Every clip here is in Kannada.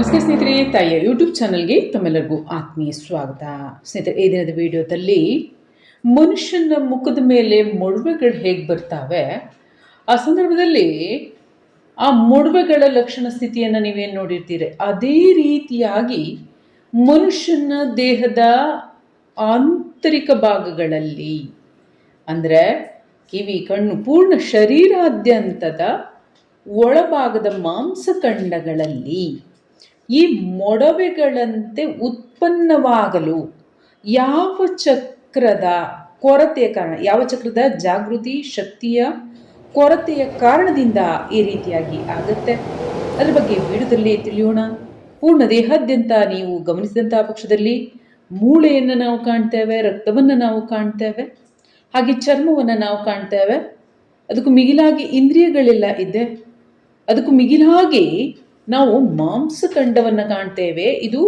ನಮಸ್ಕಾರ ಸ್ನೇಹಿತರೆ, ತಾಯಿಯ ಯೂಟ್ಯೂಬ್ ಚಾನಲ್ಗೆ ತಮ್ಮೆಲ್ಲರಿಗೂ ಆತ್ಮೀಯ ಸ್ವಾಗತ. ಸ್ನೇಹಿತರೆ, ಈ ದಿನದ ವಿಡಿಯೋದಲ್ಲಿ ಮನುಷ್ಯನ ಮುಖದ ಮೇಲೆ ಮೊಡವೆಗಳು ಹೇಗೆ ಬರ್ತಾವೆ? ಆ ಸಂದರ್ಭದಲ್ಲಿ ಆ ಮೊಡವೆಗಳ ಲಕ್ಷಣ ಸ್ಥಿತಿಯನ್ನು ನೀವೇನು ನೋಡಿರ್ತೀರಿ? ಅದೇ ರೀತಿಯಾಗಿ ಮನುಷ್ಯನ ದೇಹದ ಆಂತರಿಕ ಭಾಗಗಳಲ್ಲಿ, ಅಂದರೆ ಕಿವಿ, ಕಣ್ಣು, ಪೂರ್ಣ ಶರೀರಾದ್ಯಂತದ ಒಳಭಾಗದ ಮಾಂಸಖಂಡಗಳಲ್ಲಿ ಈ ಮೊಡವೆಗಳಂತೆ ಉತ್ಪನ್ನವಾಗಲು ಯಾವ ಚಕ್ರದ ಕೊರತೆಯ ಕಾರಣ, ಯಾವ ಚಕ್ರದ ಜಾಗೃತಿ ಶಕ್ತಿಯ ಕೊರತೆಯ ಕಾರಣದಿಂದ ಈ ರೀತಿಯಾಗಿ ಆಗುತ್ತೆ? ಅದರ ಬಗ್ಗೆ ವಿಡಿಯೋದಲ್ಲಿ ತಿಳಿಯೋಣ. ಪೂರ್ಣ ದೇಹಾದ್ಯಂತ ನೀವು ಗಮನಿಸಿದಂತಹ ಪಕ್ಷದಲ್ಲಿ ಮೂಳೆಯನ್ನು ನಾವು ಕಾಣ್ತೇವೆ, ರಕ್ತವನ್ನು ನಾವು ಕಾಣ್ತೇವೆ, ಹಾಗೆ ಚರ್ಮವನ್ನು ನಾವು ಕಾಣ್ತೇವೆ. ಅದಕ್ಕೂ ಮಿಗಿಲಾಗಿ ಇಂದ್ರಿಯಗಳೆಲ್ಲ ಇದೆ ಅದಕ್ಕೂ ಮಿಗಿಲಾಗಿ ನಾವು ಮಾಂಸಖಂಡವನ್ನು ಕಾಣ್ತೇವೆ. ಇದು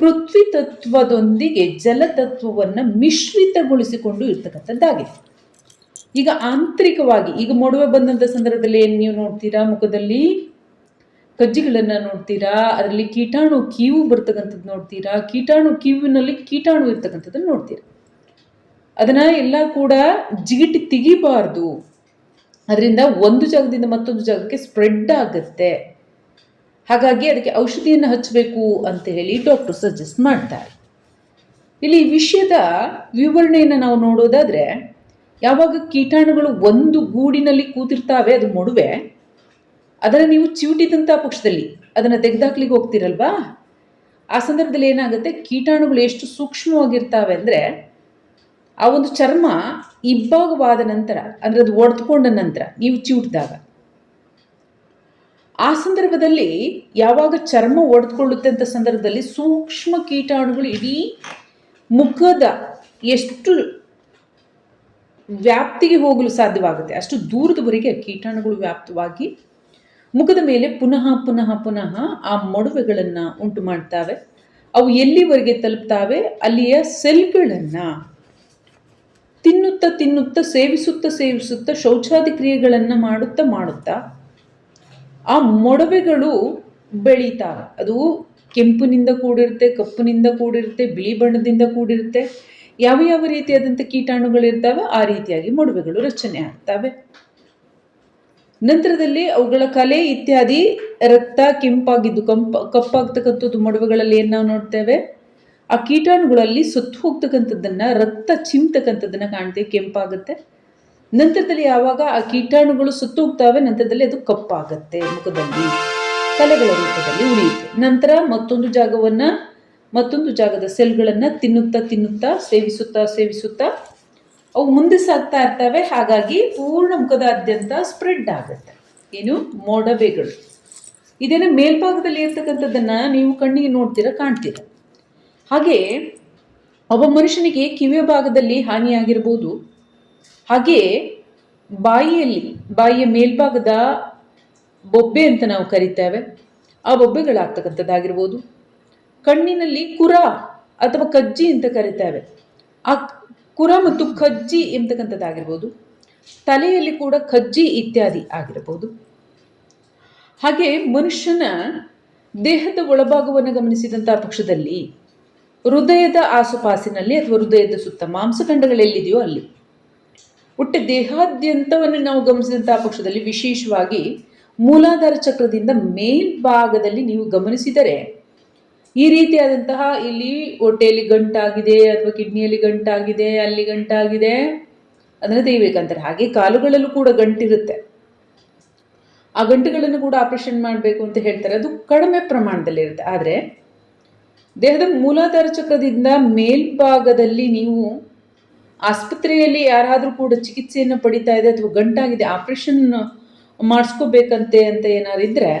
ಪೃಥ್ವಿ ತತ್ವದೊಂದಿಗೆ ಜಲತತ್ವವನ್ನು ಮಿಶ್ರಿತಗೊಳಿಸಿಕೊಂಡು ಇರ್ತಕ್ಕಂಥದ್ದಾಗಿದೆ. ಈಗ ಆಂತರಿಕವಾಗಿ, ಈಗ ಮೊಡವೆ ಬಂದಂಥ ಸಂದರ್ಭದಲ್ಲಿ ಏನು ನೀವು ನೋಡ್ತೀರಾ? ಮುಖದಲ್ಲಿ ಕಜ್ಜಿಗಳನ್ನು ನೋಡ್ತೀರಾ? ಅದರಲ್ಲಿ ಕೀಟಾಣು ಕೀವು ಬರ್ತಕ್ಕಂಥದ್ದು ನೋಡ್ತೀರಾ? ಕೀಟಾಣು ಕೀವಿನಲ್ಲಿ ಕೀಟಾಣು ಇರ್ತಕ್ಕಂಥದ್ದನ್ನು ನೋಡ್ತೀರಾ? ಅದನ್ನ ಎಲ್ಲ ಕೂಡ ಜಿಗಿಟಿ ತೆಗಿಬಾರ್ದು. ಅದರಿಂದ ಒಂದು ಜಾಗದಿಂದ ಮತ್ತೊಂದು ಜಾಗಕ್ಕೆ ಸ್ಪ್ರೆಡ್ ಆಗುತ್ತೆ. ಹಾಗಾಗಿ ಅದಕ್ಕೆ ಔಷಧಿಯನ್ನು ಹಚ್ಚಬೇಕು ಅಂತ ಹೇಳಿ ಡಾಕ್ಟರ್ ಸಜೆಸ್ಟ್ ಮಾಡ್ತಾರೆ. ಇಲ್ಲಿ ವಿಷಯದ ವಿವರಣೆಯನ್ನು ನಾವು ನೋಡೋದಾದರೆ, ಯಾವಾಗ ಕೀಟಾಣುಗಳು ಒಂದು ಗೂಡಿನಲ್ಲಿ ಕೂತಿರ್ತಾವೆ ಅದು ಮೊಡುವೆ ಅದನ್ನು ನೀವು ಚಿವುಟಿದಂಥ ಪಕ್ಷದಲ್ಲಿ ಅದನ್ನು ತೆಗೆದಾಕ್ಲಿಕ್ಕೆ ಹೋಗ್ತಿರಲ್ವಾ? ಆ ಸಂದರ್ಭದಲ್ಲಿ ಏನಾಗುತ್ತೆ? ಕೀಟಾಣುಗಳು ಎಷ್ಟು ಸೂಕ್ಷ್ಮವಾಗಿರ್ತಾವೆ ಅಂದರೆ, ಆ ಒಂದು ಚರ್ಮ ಇಬ್ಬಾಗವಾದ ನಂತರ, ಅಂದರೆ ಅದು ಒಡೆದುಕೊಂಡ ನಂತರ, ನೀವು ಚಿವುಟಿದಾಗ ಆ ಸಂದರ್ಭದಲ್ಲಿ ಯಾವಾಗ ಚರ್ಮ ಒಡೆದುಕೊಳ್ಳುತ್ತೆ ಅಂತ ಸಂದರ್ಭದಲ್ಲಿ ಸೂಕ್ಷ್ಮ ಕೀಟಾಣುಗಳು ಇಡೀ ಮುಖದ ಎಷ್ಟು ವ್ಯಾಪ್ತಿಗೆ ಹೋಗಲು ಸಾಧ್ಯವಾಗುತ್ತೆ. ಅಷ್ಟು ದೂರದವರೆಗೆ ಕೀಟಾಣುಗಳು ವ್ಯಾಪ್ತವಾಗಿ ಮುಖದ ಮೇಲೆ ಪುನಃ ಪುನಃ ಪುನಃ ಆ ಮೊಡವೆಗಳನ್ನು ಉಂಟು ಮಾಡ್ತಾವೆ. ಅವು ಎಲ್ಲಿವರೆಗೆ ತಲುಪ್ತಾವೆ? ಅಲ್ಲಿಯ ಸೆಲ್ಗಳನ್ನು ತಿನ್ನುತ್ತಾ ತಿನ್ನುತ್ತಾ, ಸೇವಿಸುತ್ತಾ ಸೇವಿಸುತ್ತಾ, ಶೌಚಾದಿ ಕ್ರಿಯೆಗಳನ್ನು ಮಾಡುತ್ತಾ ಮಾಡುತ್ತಾ ಆ ಮೊಡವೆಗಳು ಬೆಳೀತಾವೆ. ಅದು ಕೆಂಪಿನಿಂದ ಕೂಡಿರುತ್ತೆ, ಕಪ್ಪಿನಿಂದ ಕೂಡಿರುತ್ತೆ, ಬಿಳಿ ಬಣ್ಣದಿಂದ ಕೂಡಿರುತ್ತೆ. ಯಾವ ಯಾವ ರೀತಿಯಾದಂಥ ಕೀಟಾಣುಗಳಿರ್ತಾವೆ ಆ ರೀತಿಯಾಗಿ ಮೊಡವೆಗಳು ರಚನೆ ಆಗ್ತವೆ. ನಂತರದಲ್ಲಿ ಅವುಗಳ ಕಲೆ ಇತ್ಯಾದಿ ರಕ್ತ, ಕೆಂಪಾಗಿದ್ದು, ಕಂಪ, ಕಪ್ಪಾಗ್ತಕ್ಕಂಥದ್ದು ಮೊಡವೆಗಳಲ್ಲಿ ಏನು ನಾವು ನೋಡ್ತೇವೆ? ಆ ಕೀಟಾಣುಗಳಲ್ಲಿ ಸುತ್ತ ಹೋಗ್ತಕ್ಕಂಥದ್ದನ್ನು ರಕ್ತ ಚಿಮ್ತಕ್ಕಂಥದ್ದನ್ನು ಕಾಣ್ತೀವಿ, ಕೆಂಪಾಗುತ್ತೆ. ನಂತರದಲ್ಲಿ ಯಾವಾಗ ಆ ಕೀಟಾಣುಗಳು ಸುತ್ತೋಗ್ತಾವೆ, ನಂತರದಲ್ಲಿ ಅದು ಕಪ್ಪಾಗತ್ತೆ ಮುಖದಲ್ಲಿ ಕಲೆಗಳ ರೂಪದಲ್ಲಿ ಉಳಿಯುತ್ತೆ. ನಂತರ ಮತ್ತೊಂದು ಜಾಗವನ್ನು, ಮತ್ತೊಂದು ಜಾಗದ ಸೆಲ್ಗಳನ್ನು ತಿನ್ನುತ್ತಾ ತಿನ್ನುತ್ತಾ, ಸೇವಿಸುತ್ತಾ ಸೇವಿಸುತ್ತಾ, ಅವು ಮುಂದೆ ಸಾಗ್ತಾ ಇರ್ತವೆ. ಹಾಗಾಗಿ ಪೂರ್ಣ ಮುಖದಾದ್ಯಂತ ಸ್ಪ್ರೆಡ್ ಆಗುತ್ತೆ. ಏನು? ಮೋಡವೆಗಳು. ಇದೇನ ಮೇಲ್ಭಾಗದಲ್ಲಿ ಇರ್ತಕ್ಕಂಥದ್ದನ್ನು ನೀವು ಕಣ್ಣಿಗೆ ನೋಡ್ತೀರ, ಕಾಣ್ತೀರಾ? ಹಾಗೆ ಒಬ್ಬ ಮನುಷ್ಯನಿಗೆ ಕಿವಿಯ ಭಾಗದಲ್ಲಿ ಹಾನಿಯಾಗಿರ್ಬೋದು. ಹಾಗೆಯೇ ಬಾಯಿಯಲ್ಲಿ, ಬಾಯಿಯ ಮೇಲ್ಭಾಗದ ಬೊಬ್ಬೆ ಅಂತ ನಾವು ಕರಿತೇವೆ, ಆ ಬೊಬ್ಬೆಗಳಾಗ್ತಕ್ಕಂಥದ್ದಾಗಿರ್ಬೋದು. ಕಣ್ಣಿನಲ್ಲಿ ಕುರ ಅಥವಾ ಕಜ್ಜಿ ಅಂತ ಕರಿತೇವೆ. ಆ ಕುರ ಮತ್ತು ಕಜ್ಜಿ ಎಂಬತಕ್ಕಂಥದ್ದಾಗಿರ್ಬೋದು. ತಲೆಯಲ್ಲಿ ಕೂಡ ಕಜ್ಜಿ ಇತ್ಯಾದಿ ಆಗಿರಬಹುದು ಹಾಗೆ ಮನುಷ್ಯನ ದೇಹದ ಒಳಭಾಗವನ್ನು ಗಮನಿಸಿದಂತಹ ಪಕ್ಷದಲ್ಲಿ ಹೃದಯದ ಆಸುಪಾಸಿನಲ್ಲಿ ಅಥವಾ ಹೃದಯದ ಸುತ್ತ ಮಾಂಸಖಂಡಗಳೆಲ್ಲಿದೆಯೋ ಅಲ್ಲಿ. ಒಟ್ಟು ದೇಹಾದ್ಯಂತವನ್ನು ನಾವು ಗಮನಿಸಿದಂತಹ ಪಕ್ಷದಲ್ಲಿ ವಿಶೇಷವಾಗಿ ಮೂಲಾಧಾರ ಚಕ್ರದಿಂದ ಮೇಲ್ಭಾಗದಲ್ಲಿ ನೀವು ಗಮನಿಸಿದರೆ ಈ ರೀತಿಯಾದಂತಹ ಇಲ್ಲಿ ಹೊಟ್ಟೆಯಲ್ಲಿ ಗಂಟಾಗಿದೆ ಅಥವಾ ಕಿಡ್ನಿಯಲ್ಲಿ ಗಂಟಾಗಿದೆ, ಅಲ್ಲಿ ಗಂಟಾಗಿದೆ, ಅದನ್ನು ತೆಗಿಬೇಕಂತಾರೆ. ಹಾಗೆ ಕಾಲುಗಳಲ್ಲೂ ಕೂಡ ಗಂಟಿರುತ್ತೆ. ಆ ಗಂಟುಗಳನ್ನು ಕೂಡ ಆಪರೇಷನ್ ಮಾಡಬೇಕು ಅಂತ ಹೇಳ್ತಾರೆ. ಅದು ಕಡಿಮೆ ಪ್ರಮಾಣದಲ್ಲಿ ಇರುತ್ತೆ ಆದರೆ ದೇಹದ ಮೂಲಾಧಾರ ಚಕ್ರದಿಂದ ಮೇಲ್ಭಾಗದಲ್ಲಿ ನೀವು ಆಸ್ಪತ್ರೆಯಲ್ಲಿ ಯಾರಾದರೂ ಕೂಡ ಚಿಕಿತ್ಸೆಯನ್ನು ಪಡಿತಾ ಇದೆ ಅಥವಾ ಗಂಟಾಗಿದೆ ಆಪ್ರೇಷನ್ ಮಾಡಿಸ್ಕೋಬೇಕಂತೆ ಅಂತ ಏನಾದ್ರು ಇದ್ದರೆ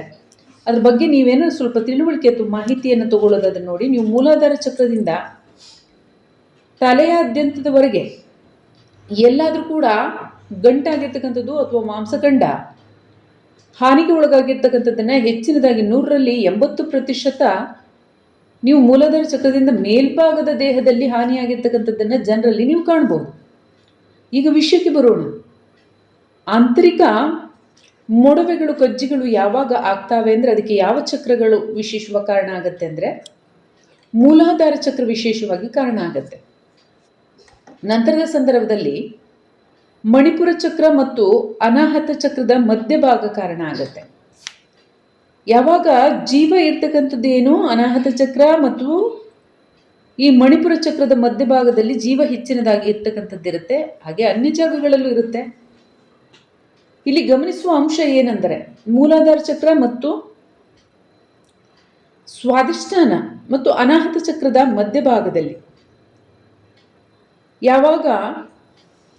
ಅದ್ರ ಬಗ್ಗೆ ನೀವೇನೋ ಸ್ವಲ್ಪ ತಿಳುವಳಿಕೆ ಅಥವಾ ಮಾಹಿತಿಯನ್ನು ತಗೊಳ್ಳೋದನ್ನು ನೋಡಿ, ನೀವು ಮೂಲಾಧಾರ ಚಕ್ರದಿಂದ ತಲೆಯಾದ್ಯಂತದವರೆಗೆ ಎಲ್ಲಾದರೂ ಕೂಡ ಗಂಟಾಗಿರ್ತಕ್ಕಂಥದ್ದು ಅಥವಾ ಮಾಂಸಖಂಡ ಹಾನಿಗೆ ಒಳಗಾಗಿರ್ತಕ್ಕಂಥದ್ದನ್ನು ಹೆಚ್ಚಿನದಾಗಿ ನೂರರಲ್ಲಿ ಎಂಬತ್ತು ಪ್ರತಿಶತ ನೀವು ಮೂಲಾಧಾರ ಚಕ್ರದಿಂದ ಮೇಲ್ಭಾಗದ ದೇಹದಲ್ಲಿ ಹಾನಿಯಾಗಿರ್ತಕ್ಕಂಥದ್ದನ್ನು ಜನರಲ್ಲಿ ನೀವು ಕಾಣ್ಬೋದು. ಈಗ ವಿಷಯಕ್ಕೆ ಬರೋಣ. ಆಂತರಿಕ ಮೊಡವೆಗಳು, ಕಜ್ಜಿಗಳು ಯಾವಾಗ ಆಗ್ತಾವೆ ಅಂದರೆ ಅದಕ್ಕೆ ಯಾವ ಚಕ್ರಗಳು ವಿಶೇಷವಾಗಿ ಕಾರಣ ಆಗುತ್ತೆ ಅಂದರೆ ಮೂಲಾಧಾರ ಚಕ್ರ ವಿಶೇಷವಾಗಿ ಕಾರಣ ಆಗುತ್ತೆ. ನಂತರದ ಸಂದರ್ಭದಲ್ಲಿ ಮಣಿಪುರ ಚಕ್ರ ಮತ್ತು ಅನಾಹತ ಚಕ್ರದ ಮಧ್ಯಭಾಗ ಕಾರಣ ಆಗುತ್ತೆ. ಯಾವಾಗ ಜೀವ ಇರ್ತಕ್ಕಂಥದ್ದು ಏನು ಅನಾಹತ ಚಕ್ರ ಮತ್ತು ಈ ಮಣಿಪುರ ಚಕ್ರದ ಮಧ್ಯಭಾಗದಲ್ಲಿ ಜೀವ ಹೆಚ್ಚಿನದಾಗಿ ಇರ್ತಕ್ಕಂಥದ್ದಿರುತ್ತೆ. ಹಾಗೆ ಅನ್ಯ ಜಾಗಗಳಲ್ಲೂ ಇರುತ್ತೆ. ಇಲ್ಲಿ ಗಮನಿಸುವ ಅಂಶ ಏನೆಂದರೆ ಮೂಲಾಧಾರ ಚಕ್ರ ಮತ್ತು ಸ್ವಾದಿಷ್ಠಾನ ಮತ್ತು ಅನಾಹತ ಚಕ್ರದ ಮಧ್ಯಭಾಗದಲ್ಲಿ. ಯಾವಾಗ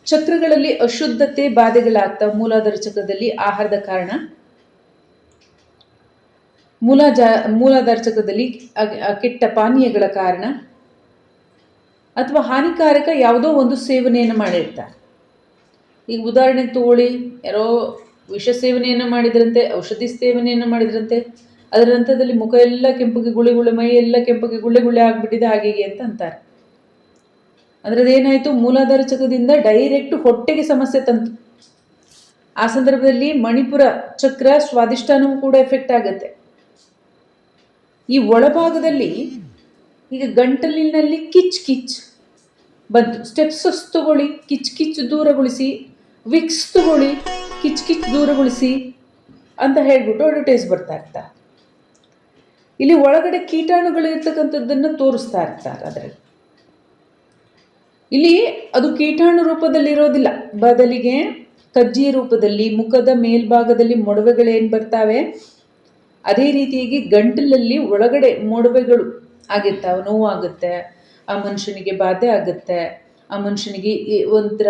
ಚಕ್ರಗಳಲ್ಲಿ ಅಶುದ್ಧತೆ ಬಾಧೆಗಳಾಗ್ತಾ ಮೂಲಾಧಾರ ಚಕ್ರದಲ್ಲಿ ಆಹಾರದ ಕಾರಣ ಮೂಲಜ ಮೂಲಾಧಾರ ಚಕ್ರದಲ್ಲಿ ಅ- ಅ- ಕೆಟ್ಟ ಪಾನೀಯಗಳ ಕಾರಣ ಅಥವಾ ಹಾನಿಕಾರಕ ಯಾವುದೋ ಒಂದು ಸೇವನೆಯನ್ನು ಮಾಡಿರ್ತಾರೆ. ಈಗ ಉದಾಹರಣೆಗೆ ತೋಳಿ, ಯಾರೋ ವಿಷ ಸೇವನೆಯನ್ನು ಮಾಡಿದ್ರಂತೆ, ಔಷಧಿ ಸೇವನೆಯನ್ನು ಮಾಡಿದ್ರಂತೆ, ಅದರ ಹಂತದಲ್ಲಿ ಮುಖ ಎಲ್ಲ ಕೆಂಪಗೆ ಗುಳೆ ಗುಳೆ ಮೈ ಎಲ್ಲ ಕೆಂಪಗೆ ಗುಳ್ಳೆ ಗುಳ್ಳೆ ಆಗಿಬಿಟ್ಟಿದೆ ಹಾಗೆ ಅಂತ ಅಂತಾರೆ. ಅದರದ್ದೇನಾಯಿತು ಮೂಲಾಧಾರ ಚಕ್ರದಿಂದ ಡೈರೆಕ್ಟ್ ಹೊಟ್ಟೆಗೆ ಸಮಸ್ಯೆ ತಂತು. ಆ ಸಂದರ್ಭದಲ್ಲಿ ಮಣಿಪುರ ಚಕ್ರ ಸ್ವಾದಿಷ್ಟಾನವೂ ಕೂಡ ಎಫೆಕ್ಟ್ ಆಗುತ್ತೆ. ಈ ಒಳಭಾಗದಲ್ಲಿ ಈಗ ಗಂಟಲಿನಲ್ಲಿ ಕಿಚ್ ಕಿಚ್ ಬಂತು. ಸ್ಟೆಪ್ಸಸ್ ತಗೊಳ್ಳಿ ಕಿಚ್ ಕಿಚ್ ದೂರಗೊಳಿಸಿ ವಿಕ್ಸ್ ತಗೊಳ್ಳಿ, ಕಿಚ್ ಕಿಚ್ ದೂರಗೊಳಿಸಿ ಅಂತ ಹೇಳ್ಬಿಟ್ಟು ಅಡ್ವರ್ಟೈಸ್ ಬರ್ತಾ ಇರ್ತಾರೆ ಇಲ್ಲಿ ಒಳಗಡೆ ಕೀಟಾಣುಗಳು ಇರ್ತಕ್ಕಂಥದ್ದನ್ನು ತೋರಿಸ್ತಾ ಇರ್ತಾರೆ ಅದರಲ್ಲಿ. ಇಲ್ಲಿ ಅದು ಕೀಟಾಣು ರೂಪದಲ್ಲಿರೋದಿಲ್ಲ ಬದಲಿಗೆ ಕಜ್ಜಿ ರೂಪದಲ್ಲಿ, ಮುಖದ ಮೇಲ್ಭಾಗದಲ್ಲಿ ಮೊಡವೆಗಳೇನು ಬರ್ತಾವೆ? ಅದೇ ರೀತಿಯಾಗಿ ಗಂಟಲಲ್ಲಿ ಒಳಗಡೆ ಮೊಡವೆಗಳು ಆಗಿರ್ತಾವೆ. ನೋವಾಗುತ್ತೆ, ಆ ಮನುಷ್ಯನಿಗೆ ಬಾಧೆ ಆಗುತ್ತೆ, ಆ ಮನುಷ್ಯನಿಗೆ ಒಂಥರ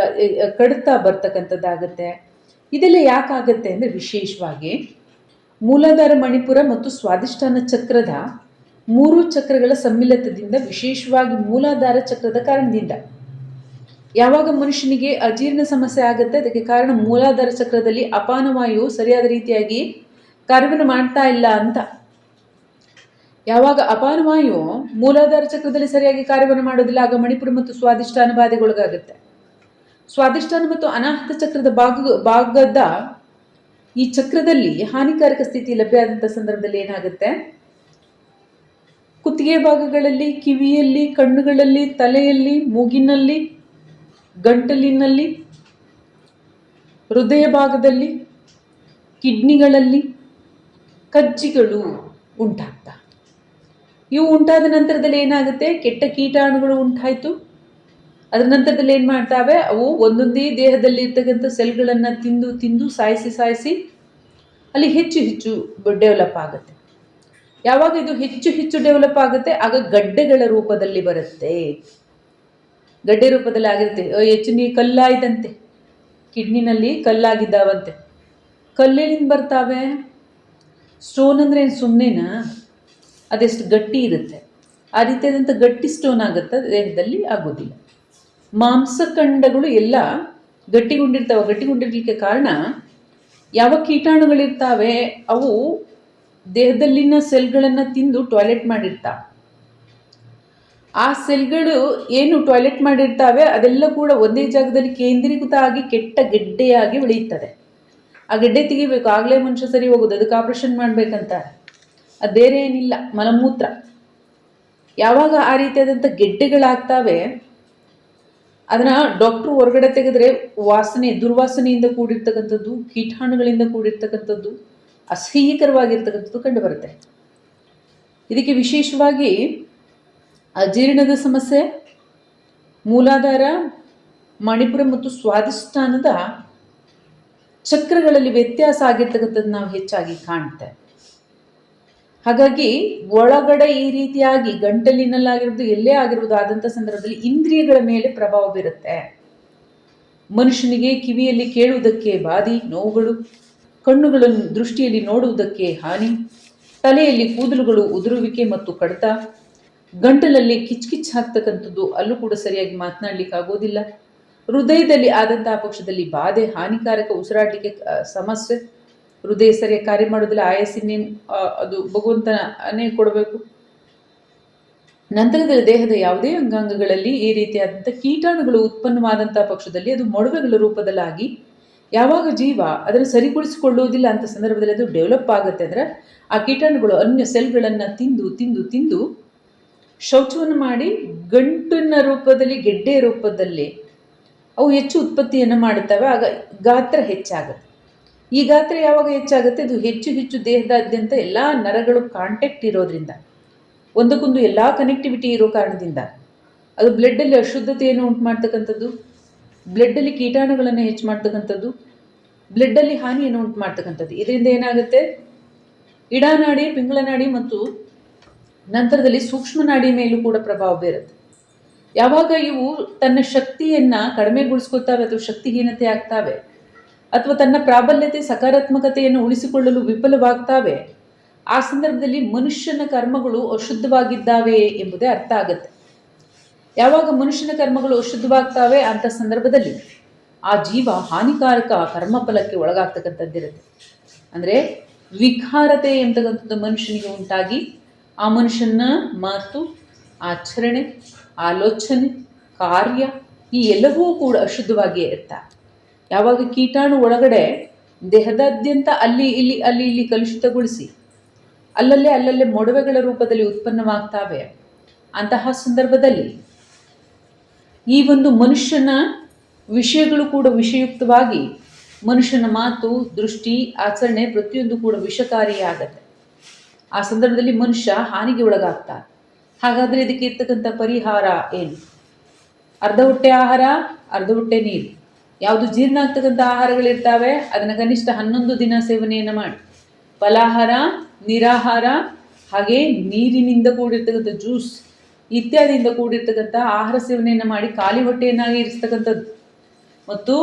ಕಡಿತ ಬರ್ತಕ್ಕಂಥದ್ದಾಗುತ್ತೆ. ಇದೆಲ್ಲ ಯಾಕಾಗತ್ತೆ ಅಂದರೆ ವಿಶೇಷವಾಗಿ ಮೂಲಾಧಾರ ಮಣಿಪುರ ಮತ್ತು ಸ್ವಾದಿಷ್ಠಾನ ಚಕ್ರದ ಮೂರು ಚಕ್ರಗಳ ಸಮ್ಮಿಲಿತದಿಂದ ವಿಶೇಷವಾಗಿ ಮೂಲಾಧಾರ ಚಕ್ರದ ಕಾರಣದಿಂದ. ಯಾವಾಗ ಮನುಷ್ಯನಿಗೆ ಅಜೀರ್ಣ ಸಮಸ್ಯೆ ಆಗುತ್ತೆ, ಅದಕ್ಕೆ ಕಾರಣ ಮೂಲಾಧಾರ ಚಕ್ರದಲ್ಲಿ ಅಪಾನವಾಯು ಸರಿಯಾದ ರೀತಿಯಾಗಿ ಕಾರ್ಯವನ್ನು ಮಾಡ್ತಾ ಇಲ್ಲ ಅಂತ. ಯಾವಾಗ ಅಪಾನವಾಯು ಮೂಲಾಧಾರ ಚಕ್ರದಲ್ಲಿ ಸರಿಯಾಗಿ ಕಾರ್ಯವನ್ನು ಮಾಡೋದಿಲ್ಲ ಆಗ ಮಣಿಪುರ ಮತ್ತು ಸ್ವಾದಿಷ್ಠಾನ ಬಾಧೆಗೊಳಗಾಗುತ್ತೆ ಸ್ವಾದಿಷ್ಠಾನ ಮತ್ತು ಅನಾಹತ ಚಕ್ರದ ಭಾಗ, ಭಾಗದ ಈ ಚಕ್ರದಲ್ಲಿ ಹಾನಿಕಾರಕ ಸ್ಥಿತಿ ಲಭ್ಯ ಆದಂಥ ಸಂದರ್ಭದಲ್ಲಿ ಏನಾಗುತ್ತೆ? ಕುತ್ತಿಗೆ ಭಾಗಗಳಲ್ಲಿ, ಕಿವಿಯಲ್ಲಿ, ಕಣ್ಣುಗಳಲ್ಲಿ, ತಲೆಯಲ್ಲಿ, ಮೂಗಿನಲ್ಲಿ, ಗಂಟಲಿನಲ್ಲಿ, ಹೃದಯ ಭಾಗದಲ್ಲಿ, ಕಿಡ್ನಿಗಳಲ್ಲಿ ಕಜ್ಜಿಗಳು ಉಂಟಾಗ್ತಾ. ಇವು ಉಂಟಾದ ನಂತರದಲ್ಲಿ ಏನಾಗುತ್ತೆ? ಕೆಟ್ಟ ಕೀಟಾಣುಗಳು ಉಂಟಾಯಿತು. ಅದರ ನಂತರದಲ್ಲಿ ಏನು ಮಾಡ್ತಾವೆ? ಅವು ಒಂದೊಂದೇ ದೇಹದಲ್ಲಿ ಇರ್ತಕ್ಕಂಥ ಸೆಲ್ಗಳನ್ನು ತಿಂದು ತಿಂದು ಸಾಯಿಸಿ ಸಾಯಿಸಿ ಅಲ್ಲಿ ಹೆಚ್ಚು ಹೆಚ್ಚು ಡೆವಲಪ್ ಆಗುತ್ತೆ. ಯಾವಾಗ ಇದು ಹೆಚ್ಚು ಹೆಚ್ಚು ಡೆವಲಪ್ ಆಗುತ್ತೆ? ಆಗ ಗಡ್ಡೆಗಳ ರೂಪದಲ್ಲಿ ಬರುತ್ತೆ. ಗಡ್ಡೆ ರೂಪದಲ್ಲಿ ಆಗಿರುತ್ತೆ. ಅಯ್ಯೋ, ಹೆಚ್ಚು ನೀ ಕಲ್ಲಾಯ್ತಂತೆ. ಕಿಡ್ನಿನಲ್ಲಿ ಕಲ್ಲಾಗಿದ್ದಾವಂತೆ. ಕಲ್ಲಿನಿಂದ ಬರ್ತಾವೆ? ಸ್ಟೋನ್ ಅಂದರೆ ಏನು ಸುಮ್ಮನೆನಾ ಅದೆಷ್ಟು ಗಟ್ಟಿ ಇರುತ್ತೆ. ಆ ರೀತಿಯಾದಂಥ ಗಟ್ಟಿ ಸ್ಟೋನ್ ಆಗುತ್ತೆ ದೇಹದಲ್ಲಿ ಆಗೋದಿಲ್ಲ. ಮಾಂಸಖಂಡಗಳು ಎಲ್ಲ ಗಟ್ಟಿಗೊಂಡಿರ್ತಾವೆ, ಗಟ್ಟಿಗೊಂಡಿರ್ಲಿಕ್ಕೆ ಕಾರಣ ಯಾವ ಕೀಟಾಣುಗಳಿರ್ತಾವೆ, ಅವು ದೇಹದಲ್ಲಿನ ಸೆಲ್ಗಳನ್ನು ತಿಂದು ಟಾಯ್ಲೆಟ್ ಮಾಡಿರ್ತಾವೆ ಆ ಸೆಲ್ಗಳು ಏನು ಟಾಯ್ಲೆಟ್ ಮಾಡಿರ್ತಾವೆ, ಅದೆಲ್ಲ ಕೂಡ ಒಂದೇ ಜಾಗದಲ್ಲಿ ಕೇಂದ್ರೀಕೃತ ಆಗಿ ಕೆಟ್ಟ ಗೆಡ್ಡೆಯಾಗಿ ಬೆಳೆಯುತ್ತದೆ. ಆ ಗೆಡ್ಡೆ ತೆಗಿಬೇಕು, ಆಗಲೇ ಮನುಷ್ಯ ಸರಿ ಹೋಗೋದು, ಅದಕ್ಕೆ ಆಪ್ರೇಷನ್ ಮಾಡಬೇಕಂತ. ಅದು ಬೇರೆ ಏನಿಲ್ಲ, ಮಲಮೂತ್ರ. ಯಾವಾಗ ಆ ರೀತಿಯಾದಂಥ ಗೆಡ್ಡೆಗಳಾಗ್ತಾವೆ, ಅದನ್ನು ಡಾಕ್ಟ್ರು ಹೊರಗಡೆ ತೆಗೆದ್ರೆ ವಾಸನೆ, ದುರ್ವಾಸನೆಯಿಂದ ಕೂಡಿರ್ತಕ್ಕಂಥದ್ದು, ಕೀಟಾಣುಗಳಿಂದ ಕೂಡಿರ್ತಕ್ಕಂಥದ್ದು, ಅಸಹ್ಯಕರವಾಗಿರ್ತಕ್ಕಂಥದ್ದು ಕಂಡುಬರುತ್ತೆ. ಇದಕ್ಕೆ ವಿಶೇಷವಾಗಿ ಅಜೀರ್ಣದ ಸಮಸ್ಯೆ, ಮೂಲಾಧಾರ, ಮಣಿಪುರ ಮತ್ತು ಸ್ವಾದಿಷ್ಠಾನದ ಚಕ್ರಗಳಲ್ಲಿ ವ್ಯತ್ಯಾಸ ಆಗಿರ್ತಕ್ಕಂಥದ್ದು ನಾವು ಹೆಚ್ಚಾಗಿ ಕಾಣ್ತೇವೆ. ಹಾಗಾಗಿ ಒಳಗಡೆ ಈ ರೀತಿಯಾಗಿ ಗಂಟಲಿನಲ್ಲಾಗಿರೋದು ಎಲ್ಲೇ ಆಗಿರ್ಬೋದು, ಆದಂಥ ಸಂದರ್ಭದಲ್ಲಿ ಇಂದ್ರಿಯಗಳ ಮೇಲೆ ಪ್ರಭಾವ ಬೀರುತ್ತೆ. ಮನುಷ್ಯನಿಗೆ ಕಿವಿಯಲ್ಲಿ ಕೇಳುವುದಕ್ಕೆ ಬಾಧಿ, ನೋವುಗಳು, ಕಣ್ಣುಗಳನ್ನು ದೃಷ್ಟಿಯಲ್ಲಿ ನೋಡುವುದಕ್ಕೆ ಹಾನಿ, ತಲೆಯಲ್ಲಿ ಕೂದಲುಗಳು ಉದುರುವಿಕೆ ಮತ್ತು ಕಡತ, ಗಂಟಲಲ್ಲಿ ಕಿಚ್ಕಿಚ್ ಹಾಕ್ತಕ್ಕಂಥದ್ದು, ಅಲ್ಲೂ ಕೂಡ ಸರಿಯಾಗಿ ಮಾತನಾಡ್ಲಿಕ್ಕೆ ಆಗೋದಿಲ್ಲ ಹೃದಯದಲ್ಲಿ ಆದಂತಹ ಪಕ್ಷದಲ್ಲಿ ಬಾಧೆ ಹಾನಿಕಾರಕ ಉಸಿರಾಟಕ್ಕೆ ಆ, ಸಮಸ್ಯೆ. ಹೃದಯ ಸರಿಯಾಗಿ ಕಾರ್ಯ ಮಾಡೋದಿಲ್ಲ ಆಯಸ್ಸಿನೇನು ಅದು ಭಗವಂತನೇ ಕೊಡಬೇಕು. ನಂತರದಲ್ಲಿ ದೇಹದ ಯಾವುದೇ ಅಂಗಾಂಗಗಳಲ್ಲಿ ಈ ರೀತಿಯಾದಂಥ ಕೀಟಾಣುಗಳು ಉತ್ಪನ್ನವಾದಂತಹ ಪಕ್ಷದಲ್ಲಿ ಅದು ಮೊಡವೆಗಳ ರೂಪದಲ್ಲಾಗಿ ಯಾವಾಗ ಜೀವ ಅದನ್ನು ಸರಿಗೊಳಿಸಿಕೊಳ್ಳುವುದಿಲ್ಲ ಅಂತ ಸಂದರ್ಭದಲ್ಲಿ ಅದು ಡೆವಲಪ್ ಆಗುತ್ತೆ. ಅಂದರೆ ಆ ಕೀಟಾಣುಗಳು ಅನ್ಯ ಸೆಲ್ಗಳನ್ನು ತಿಂದು ತಿಂದು ತಿಂದು ಶೌಚವನ್ನು ಮಾಡಿ ಗಂಟಿನ ರೂಪದಲ್ಲಿ ಗೆಡ್ಡೆ ರೂಪದಲ್ಲಿ ಅವು ಹೆಚ್ಚು ಉತ್ಪತ್ತಿಯನ್ನು ಮಾಡುತ್ತವೆ, ಆಗ ಗಾತ್ರ ಹೆಚ್ಚಾಗುತ್ತೆ. ಈ ಗಾತ್ರ ಯಾವಾಗ ಹೆಚ್ಚಾಗುತ್ತೆ? ಅದು ಹೆಚ್ಚು ಹೆಚ್ಚು ದೇಹದಾದ್ಯಂತ ಎಲ್ಲ ನರಗಳು ಕಾಂಟ್ಯಾಕ್ಟ್ ಇರೋದ್ರಿಂದ. ಒಂದಕ್ಕೊಂದು ಎಲ್ಲ ಕನೆಕ್ಟಿವಿಟಿ ಇರೋ ಕಾರಣದಿಂದ. ಅದು ಬ್ಲಡ್ಡಲ್ಲಿ ಅಶುದ್ಧತೆಯನ್ನು ಉಂಟು ಮಾಡ್ತಕ್ಕಂಥದ್ದು ಬ್ಲಡ್ಡಲ್ಲಿ ಕೀಟಾಣುಗಳನ್ನು ಹೆಚ್ಚು ಮಾಡ್ತಕ್ಕಂಥದ್ದು ಬ್ಲಡ್ಡಲ್ಲಿ ಹಾನಿಯನ್ನು ಉಂಟು ಮಾಡ್ತಕ್ಕಂಥದ್ದು ಇದರಿಂದ ಏನಾಗುತ್ತೆ? ಇಡಾನಾಡಿ ಪಿಂಗಳನಾಡಿ ಮತ್ತು ನಂತರದಲ್ಲಿ ಸೂಕ್ಷ್ಮ ನಾಡಿ ಮೇಲೂ ಕೂಡ ಪ್ರಭಾವ ಬೀರುತ್ತೆ. ಯಾವಾಗ ಇವು ತನ್ನ ಶಕ್ತಿಯನ್ನು ಕಡಿಮೆಗೊಳಿಸ್ಕೊಳ್ತಾವೆ ಅಥವಾ ಶಕ್ತಿಹೀನತೆ ಆಗ್ತಾವೆ ಅಥವಾ ತನ್ನ ಪ್ರಾಬಲ್ಯತೆ, ಸಕಾರಾತ್ಮಕತೆಯನ್ನು ಉಳಿಸಿಕೊಳ್ಳಲು ವಿಫಲವಾಗ್ತಾವೆ, ಆ ಸಂದರ್ಭದಲ್ಲಿ ಮನುಷ್ಯನ ಕರ್ಮಗಳು ಅಶುದ್ಧವಾಗಿದ್ದಾವೆ ಎಂಬುದೇ ಅರ್ಥ ಆಗುತ್ತೆ. ಯಾವಾಗ ಮನುಷ್ಯನ ಕರ್ಮಗಳು ಅಶುದ್ಧವಾಗ್ತಾವೆ ಅಂತ ಸಂದರ್ಭದಲ್ಲಿ ಆ ಜೀವ ಹಾನಿಕಾರಕ ಕರ್ಮಫಲಕ್ಕೆ ಒಳಗಾಗ್ತಕ್ಕಂಥದ್ದಿರುತ್ತೆ. ಅಂದರೆ ವಿಕಾರತೆ ಎಂತಕ್ಕಂಥದ್ದು ಮನುಷ್ಯನಿಗೆ ಉಂಟಾಗಿ ಆ ಮನುಷ್ಯನ ಮಾತು, ಆಚರಣೆ ಆಲೋಚನೆ, ಕಾರ್ಯ ಈ ಎಲ್ಲವೂ ಕೂಡ ಅಶುದ್ಧವಾಗಿಯೇ ಇರ್ತಾ ಯಾವಾಗ ಕೀಟಾಣು ಒಳಗಡೆ ದೇಹದಾದ್ಯಂತ ಅಲ್ಲಿ ಇಲ್ಲಿ ಅಲ್ಲಿ ಇಲ್ಲಿ ಕಲುಷಿತಗೊಳಿಸಿ ಅಲ್ಲಲ್ಲೇ ಅಲ್ಲಲ್ಲೇ ಮೊಡವೆಗಳ ರೂಪದಲ್ಲಿ ಉತ್ಪನ್ನವಾಗ್ತಾವೆ, ಅಂತಹ ಸಂದರ್ಭದಲ್ಲಿ ಈ ಒಂದು ಮನುಷ್ಯನ ವಿಷಯಗಳು ಕೂಡ ವಿಷಯುಕ್ತವಾಗಿ ಮನುಷ್ಯನ ಮಾತು, ದೃಷ್ಟಿ, ಆಚರಣೆ ಪ್ರತಿಯೊಂದು ಕೂಡ ವಿಷಕಾರಿಯಾಗತ್ತೆ. ಆ ಸಂದರ್ಭದಲ್ಲಿ ಮನುಷ್ಯ ಹಾನಿಗೆ ಒಳಗಾಗ್ತಾನೆ. ಹಾಗಾದರೆ ಇದಕ್ಕೆ ಇರ್ತಕ್ಕಂಥ ಪರಿಹಾರ ಏನು? ಅರ್ಧ ಹೊಟ್ಟೆ ಆಹಾರ, ಅರ್ಧ ಹೊಟ್ಟೆ ನೀರು. ಯಾವುದು ಜೀರ್ಣ ಆಗ್ತಕ್ಕಂಥ ಆಹಾರಗಳಿರ್ತಾವೆ, ಅದನ್ನು ಕನಿಷ್ಠ ಹನ್ನೊಂದು ದಿನ ಸೇವನೆಯನ್ನು ಮಾಡಿ. ಫಲಾಹಾರ, ನಿರಾಹಾರ, ಹಾಗೆ ನೀರಿನಿಂದ ಕೂಡಿರ್ತಕ್ಕಂಥ ಜ್ಯೂಸ್ ಇತ್ಯಾದಿಯಿಂದ ಕೂಡಿರ್ತಕ್ಕಂಥ ಆಹಾರ ಸೇವನೆಯನ್ನು ಮಾಡಿ ಖಾಲಿ ಹೊಟ್ಟೆಯನ್ನಾಗಿ ಇರಿಸ್ತಕ್ಕಂಥದ್ದು. ಮತ್ತು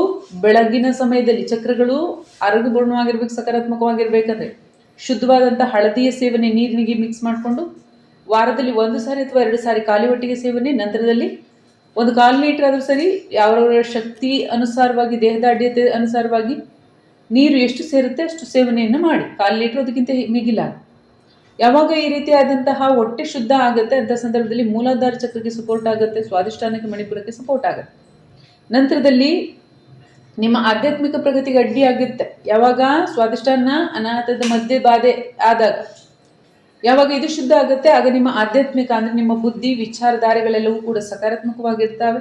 ಬೆಳಗಿನ ಸಮಯದಲ್ಲಿ ಚಕ್ರಗಳು ಆರೋಗ್ಯಪೂರ್ಣವಾಗಿರ್ಬೇಕು ಸಕಾರಾತ್ಮಕವಾಗಿರ್ಬೇಕಂದ್ರೆ ಶುದ್ಧವಾದಂಥ ಹಳದಿಯ ಸೇವನೆ ನೀರಿನಿಗೆ ಮಿಕ್ಸ್ ಮಾಡಿಕೊಂಡು ವಾರದಲ್ಲಿ ಒಂದು ಸಾರಿ ಅಥವಾ ಎರಡು ಸಾರಿ ಖಾಲಿ ಹೊಟ್ಟೆಗೆ ಸೇವನೆ, ನಂತರದಲ್ಲಿ ಒಂದು ಕಾಲು ಲೀಟರ್ ಆದರೂ ಸರಿ ಯಾವ ಶಕ್ತಿ ಅನುಸಾರವಾಗಿ, ದೇಹದ ಅಡ್ಯತೆ ಅನುಸಾರವಾಗಿ ನೀರು ಎಷ್ಟು ಸೇರುತ್ತೆ ಅಷ್ಟು ಸೇವನೆಯನ್ನು ಮಾಡಿ. ಕಾಲು ಲೀಟರ್ ಅದಕ್ಕಿಂತ ಮಿಗಿಲ. ಯಾವಾಗ ಈ ರೀತಿಯಾದಂತಹ ಹೊಟ್ಟೆ ಶುದ್ಧ ಆಗುತ್ತೆ ಅಂತ ಸಂದರ್ಭದಲ್ಲಿ ಮೂಲಾಧಾರ ಚಕ್ರಕ್ಕೆ ಸಪೋರ್ಟ್ ಆಗುತ್ತೆ ಸ್ವಾದಿಷ್ಟಾನಕ್ಕೆ ಮಣಿಪುರಕ್ಕೆ ಸಪೋರ್ಟ್ ಆಗುತ್ತೆ. ನಂತರದಲ್ಲಿ ನಿಮ್ಮ ಆಧ್ಯಾತ್ಮಿಕ ಪ್ರಗತಿಗೆ ಅಡ್ಡಿ ಆಗುತ್ತೆ ಯಾವಾಗ ಸ್ವಾದಿಷ್ಟಾನ ಅನಾಹತದ ಮಧ್ಯೆ ಬಾಧೆ ಆದಾಗ ಯಾವಾಗ ಇದು ಶುದ್ಧ ಆಗುತ್ತೆ, ಆಗ ನಿಮ್ಮ ಆಧ್ಯಾತ್ಮಿಕ ಅಂದರೆ ನಿಮ್ಮ ಬುದ್ಧಿ, ವಿಚಾರಧಾರೆಗಳೆಲ್ಲವೂ ಕೂಡ ಸಕಾರಾತ್ಮಕವಾಗಿರ್ತಾವೆ.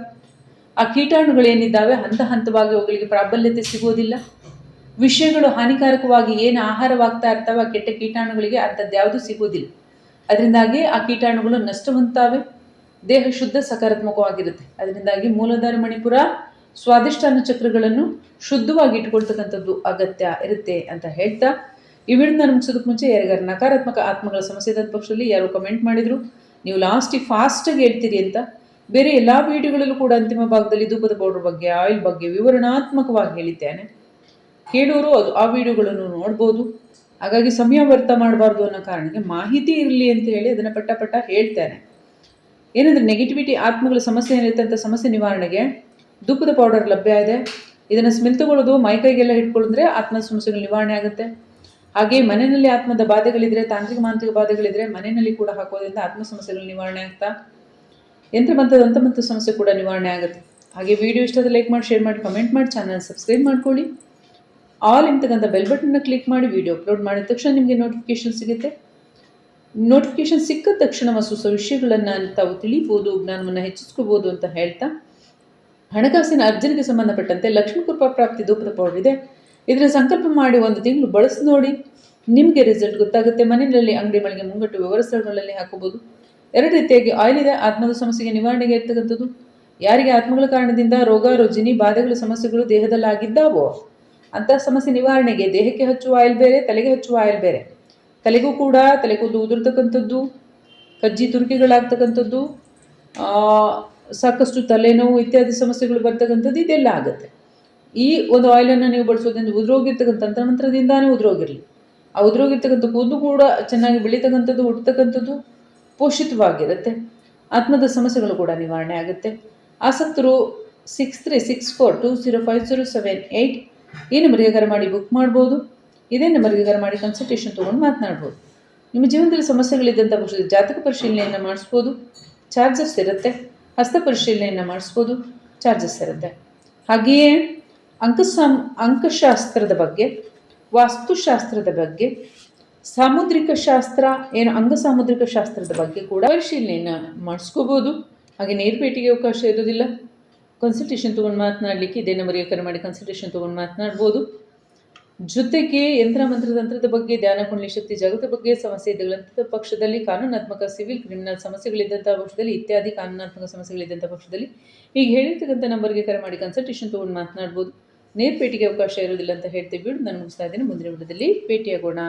ಆ ಕೀಟಾಣುಗಳೇನಿದ್ದಾವೆ, ಹಂತ ಹಂತವಾಗಿ ಅವುಗಳಿಗೆ ಪ್ರಾಬಲ್ಯತೆ ಸಿಗೋದಿಲ್ಲ ವಿಷಯಗಳು ಹಾನಿಕಾರಕವಾಗಿ ಏನು ಆಹಾರವಾಗ್ತಾ ಇರ್ತವೆ ಆ ಕೆಟ್ಟ ಕೀಟಾಣುಗಳಿಗೆ ಅಂಥದ್ದು ಯಾವುದೂ ಸಿಗೋದಿಲ್ಲ ಅದರಿಂದಾಗಿ ಆ ಕೀಟಾಣುಗಳು ನಷ್ಟ ಹೊಂದ್ತಾವೆ ದೇಹ ಶುದ್ಧ ಸಕಾರಾತ್ಮಕವಾಗಿರುತ್ತೆ. ಅದರಿಂದಾಗಿ ಮೂಲಧಾರ ಮಣಿಪುರ ಸ್ವಾದಿಷ್ಟಾನ ಚಕ್ರಗಳನ್ನು ಶುದ್ಧವಾಗಿ ಇಟ್ಕೊಳ್ತಕ್ಕಂಥದ್ದು ಅಗತ್ಯ ಇರುತ್ತೆ ಅಂತ ಹೇಳ್ತಾ ಈ ವಿಡಿಯೋನ ಮುಗಿಸೋದಕ್ಕೆ ಮುಂಚೆ ಯಾರಿಗಾರು ನಕಾರಾತ್ಮಕ ಆತ್ಮಗಳ ಸಮಸ್ಯೆ ಇದ್ದ ಪಕ್ಷದಲ್ಲಿ ಯಾರು ಕಮೆಂಟ್ ಮಾಡಿದ್ರು. ನೀವು ಲಾಸ್ಟಿಗೆ ಫಾಸ್ಟಾಗಿ ಹೇಳ್ತೀರಿ ಅಂತ. ಬೇರೆ ಎಲ್ಲ ವಿಡಿಯೋಗಳಲ್ಲೂ ಕೂಡ ಅಂತಿಮ ಭಾಗದಲ್ಲಿ ಧೂಪದ ಪೌಡರ್ ಬಗ್ಗೆ ಆಯಿಲ್ ಬಗ್ಗೆ ವಿವರಣಾತ್ಮಕವಾಗಿ ಹೇಳಿದ್ದೇನೆ. ಕೇಳೋರು ಅದು ಆ ವಿಡಿಯೋಗಳನ್ನು ನೋಡ್ಬೋದು. ಹಾಗಾಗಿ ಸಮಯ ವ್ಯರ್ಥ ಮಾಡಬಾರ್ದು ಅನ್ನೋ ಕಾರಣಕ್ಕೆ ಮಾಹಿತಿ ಇರಲಿ ಅಂತ ಹೇಳಿ ಅದನ್ನು ಪಟ್ಟ ಪಟ್ಟ ಹೇಳ್ತೇನೆ. ಏನಂದರೆ ನೆಗೆಟಿವಿಟಿ ಆತ್ಮಗಳ ಸಮಸ್ಯೆ ಏನಿರುತ್ತೆ ಅಂತ ಸಮಸ್ಯೆ ನಿವಾರಣೆಗೆ ಧೂಪದ ಪೌಡರ್ ಲಭ್ಯ ಇದೆ. ಇದನ್ನು ಸ್ಮೆಲ್ ತಗೊಳ್ಳೋದು ಮೈಕೈಗೆಲ್ಲ ಹಿಡ್ಕೊಳ್ಳಿದ್ರೆ ಆತ್ಮದ ಸಮಸ್ಯೆಗಳು ನಿವಾರಣೆ ಆಗುತ್ತೆ. ಹಾಗೆ ಮನೆಯಲ್ಲಿ ಆತ್ಮದ ಬಾಧೆಗಳಿದ್ರೆ, ತಾಂತ್ರಿಕ ಮಾಂತ್ರಿಕ ಬಾಧೆಗಳಿದ್ರೆ ಮನೆಯಲ್ಲಿ ಕೂಡ ಹಾಕೋದ್ರಿಂದ ಆತ್ಮ ಸಮಸ್ಯೆಗಳು ನಿವಾರಣೆ ಆಗ್ತಾ, ಯಂತ್ರ ಮಂತ್ರದ ಅಂತಮಂತ್ರ ಸಮಸ್ಯೆ ಕೂಡ ನಿವಾರಣೆ ಆಗುತ್ತೆ. ಹಾಗೆ ವಿಡಿಯೋ ಇಷ್ಟದ ಲೈಕ್ ಮಾಡಿ ಶೇರ್ ಮಾಡಿ ಕಮೆಂಟ್ ಮಾಡಿ ಚಾನಲ್ ಸಬ್ಸ್ಕ್ರೈಬ್ ಮಾಡ್ಕೊಳ್ಳಿ. ಆಲ್ ಇಂತಕ್ಕಂಥ ಬೆಲ್ ಬಟನ್ನ ಕ್ಲಿಕ್ ಮಾಡಿ ವಿಡಿಯೋ ಅಪ್ಲೋಡ್ ಮಾಡಿದ ತಕ್ಷಣ ನಿಮಗೆ ನೋಟಿಫಿಕೇಶನ್ ಸಿಗುತ್ತೆ. ನೋಟಿಫಿಕೇಶನ್ ಸಿಕ್ಕ ತಕ್ಷಣ ಹೊಸ ವಿಷಯಗಳನ್ನು ತಾವು ತಿಳಿಬೋದು, ಜ್ಞಾನವನ್ನು ಹೆಚ್ಚಿಸ್ಕೋಬೋದು ಅಂತ ಹೇಳ್ತಾ, ಹಣಕಾಸಿನ ಅರ್ಜನೆಗೆ ಸಂಬಂಧಪಟ್ಟಂತೆ ಲಕ್ಷ್ಮೀ ಕೃಪಾ ಪ್ರಾಪ್ತಿ ದೂಪದ ಪೌಡರ್ ಇದೆ. ಇದರ ಸಂಕಲ್ಪ ಮಾಡಿ ಒಂದು ತಿಂಗಳು ಬಳಸಿ ನೋಡಿ. ನಿಮಗೆ ರಿಸಲ್ಟ್ ಗೊತ್ತಾಗುತ್ತೆ. ಮನೆಯಲ್ಲಿ ಅಂಗಡಿ ಮಳಿಗೆ ಮುಂಗಟ್ಟು ವ್ಯವಹಾರ ಸ್ಥಳಗಳಲ್ಲಿ ಹಾಕಬಹುದು. ಎರಡು ರೀತಿಯಾಗಿ ಆಯಿಲ್ ಇದೆ, ಆತ್ಮದ ಸಮಸ್ಯೆಗೆ ನಿವಾರಣೆಗೆ ಇರ್ತಕ್ಕಂಥದ್ದು. ಯಾರಿಗೆ ಆತ್ಮಗಳ ಕಾರಣದಿಂದ ರೋಗ, ರುಜಿನಿ, ಬಾಧೆಗಳು, ಸಮಸ್ಯೆಗಳು ದೇಹದಲ್ಲಾಗಿದ್ದಾವೋ, ಅಂತಹ ಸಮಸ್ಯೆ ನಿವಾರಣೆಗೆ ದೇಹಕ್ಕೆ ಹಚ್ಚುವ ಆಯಿಲ್ ಬೇರೆ, ತಲೆಗೆ ಹಚ್ಚುವ ಆಯಿಲ್ ಬೇರೆ. ತಲೆಗೂ ಕೂಡ ತಲೆಗೂದು ಉದುರ್ತಕ್ಕಂಥದ್ದು ಕಜ್ಜಿ ತುರುಕಿಗಳಾಗ್ತಕ್ಕಂಥದ್ದು ಸಾಕಷ್ಟು ತಲೆನೋವು ಇತ್ಯಾದಿ ಸಮಸ್ಯೆಗಳು ಬರ್ತಕ್ಕಂಥದ್ದು ಇದೆಲ್ಲ ಆಗುತ್ತೆ. ಈ ಒಂದು ಆಯಿಲನ್ನು ನೀವು ಬಳಸೋದ್ರಿಂದ ಉದುರೋಗಿರ್ತಕ್ಕಂಥ ತಂತ್ರಮಂತ್ರದಿಂದಾನೇ ಉದುರೋಗಿರಲಿ. ಆ ಉದುರೋಗಿರ್ತಕ್ಕಂಥ ಕೂದಲು ಕೂಡ ಚೆನ್ನಾಗಿ ಬೆಳೀತಕ್ಕಂಥದ್ದು, ಹುಟ್ಟತಕ್ಕಂಥದ್ದು ಪೋಷಿತವಾಗಿರುತ್ತೆ. ಆತ್ಮದ ಸಮಸ್ಯೆಗಳು ಕೂಡ ನಿವಾರಣೆ ಆಗುತ್ತೆ. ಆಸಕ್ತರು six three six four two zero five zero seven eight ಈ ನಂಬರ್ಗೆ ಕರೆ ಮಾಡಿ ಬುಕ್ ಮಾಡ್ಬೋದು. ಇದೇ ನಂಬರ್ಗೆ ಕರೆ ಮಾಡಿ ಕನ್ಸಲ್ಟೇಷನ್ ತೊಗೊಂಡು ಮಾತನಾಡ್ಬೋದು. ನಿಮ್ಮ ಜೀವನದಲ್ಲಿ ಸಮಸ್ಯೆಗಳಿದ್ದಂಥ ಪಕ್ಷದ ಜಾತಕ ಪರಿಶೀಲನೆಯನ್ನು ಮಾಡಿಸ್ಬೋದು. ಚಾರ್ಜಸ್ ಇರುತ್ತೆ. ಹಸ್ತ ಪರಿಶೀಲನೆಯನ್ನು ಮಾಡಿಸ್ಬೋದು. ಚಾರ್ಜಸ್ ಇರುತ್ತೆ. ಹಾಗೆಯೇ ಅಂಕಸಾಮ್ ಅಂಕಶಾಸ್ತ್ರದ ಬಗ್ಗೆ, ವಾಸ್ತುಶಾಸ್ತ್ರದ ಬಗ್ಗೆ, ಸಾಮುದ್ರಿಕ ಶಾಸ್ತ್ರ, ಏನು ಅಂಗ ಸಾಮುದ್ರಿಕ ಶಾಸ್ತ್ರದ ಬಗ್ಗೆ ಕೂಡ ಪರಿಶೀಲನೆಯನ್ನು ಮಾಡಿಸ್ಕೋಬೋದು. ಹಾಗೆ ನೇರ್ಪೇಟಿಗೆ ಅವಕಾಶ ಇರೋದಿಲ್ಲ ಕನ್ಸಲ್ಟೇಷನ್ ತೊಗೊಂಡು ಮಾತನಾಡಲಿಕ್ಕೆ ಇದೇ ನಂಬರಿಗೆ ಕರೆ ಮಾಡಿ ಕನ್ಸಲ್ಟೇಷನ್ ತೊಗೊಂಡು ಮಾತನಾಡ್ಬೋದು. ಜೊತೆಗೆ ಯಂತ್ರ ಮಂತ್ರ ತಂತ್ರದ ಬಗ್ಗೆ, ಧ್ಯಾನ, ಕುಂಡಲಿ, ಶಕ್ತಿ, ಜಗತ್ತ ಬಗ್ಗೆ, ಸಮಸ್ಯೆ ಇದ್ದಂಥ ಪಕ್ಷದಲ್ಲಿ, ಕಾನೂನಾತ್ಮಕ, ಸಿವಿಲ್, ಕ್ರಿಮಿನಲ್ ಸಮಸ್ಯೆಗಳಿದ್ದಂಥ ಪಕ್ಷದಲ್ಲಿ, ಇತ್ಯಾದಿ ಕಾನೂನಾತ್ಮಕ ಸಮಸ್ಯೆಗಳಿದ್ದಂಥ ಪಕ್ಷದಲ್ಲಿ, ಈಗ ಹೇಳಿರ್ತಕ್ಕಂಥ ನಂಬರ್ಗೆ ಕರೆ ಮಾಡಿ ಕನ್ಸಲ್ಟೇಷನ್ ತೊಗೊಂಡು ಮಾತನಾಡ್ಬೋದು. ನೇರ್ ಪೇಟಿಗೆ ಅವಕಾಶ ಇರೋದಿಲ್ಲ ಅಂತ ಹೇಳ್ತೀವಿ ಬಿಡು ನಾನು ಮುಗಿಸ್ತಾ ಇದ್ದೀನಿ. ಮುಂದಿನ ವಿಡಿಯೋದಲ್ಲಿ ಭೇಟಿಯಾಗೋಣ.